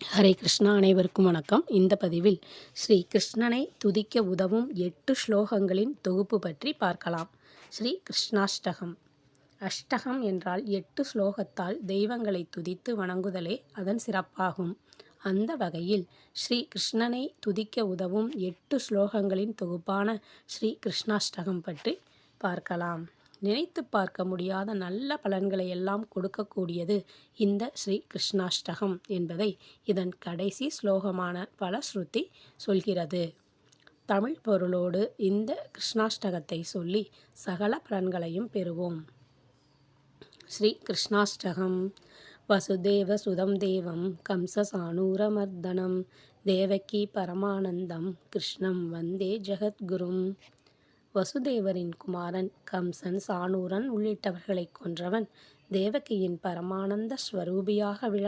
ஹரே கிருஷ்ணா அனைவருக்கும் வணக்கம். இந்த பதிவில் ஸ்ரீ கிருஷ்ணனை துதிக்க உதவும் எட்டு ஸ்லோகங்களின் தொகுப்பு பற்றி பார்க்கலாம். ஸ்ரீ கிருஷ்ணாஷ்டகம். அஷ்டகம் என்றால் எட்டு ஸ்லோகத்தால் தெய்வங்களை துதித்து வணங்குதலே அதன் சிறப்பாகும். அந்த வகையில் ஸ்ரீ கிருஷ்ணனை துதிக்க உதவும் எட்டு ஸ்லோகங்களின் தொகுப்பான ஸ்ரீ கிருஷ்ணாஷ்டகம் பற்றி பார்க்கலாம். நினைத்து பார்க்க முடியாத நல்ல பலன்களை எல்லாம் கொடுக்கக்கூடியது இந்த ஸ்ரீ கிருஷ்ணாஷ்டகம் என்பதை இதன் கடைசி ஸ்லோகமான பலஸ்ருதி சொல்கிறது. தமிழ் பொருளோடு இந்த கிருஷ்ணாஷ்டகத்தை சொல்லி சகல பலன்களையும் பெறுவோம். ஸ்ரீ கிருஷ்ணாஷ்டகம். வசுதேவ சுதம் தேவம். கம்சசானூரமர்தனம் தேவகி பரமானந்தம். கிருஷ்ணம் வந்தே ஜெகத்குரும். வசுதேவரின் குமாரன் கம்சன் சானூரன் உள்ளிட்டவர்களைக் கொன்றவன் தேவகியின் பரமானந்த ஸ்வரூபியாக விளங்க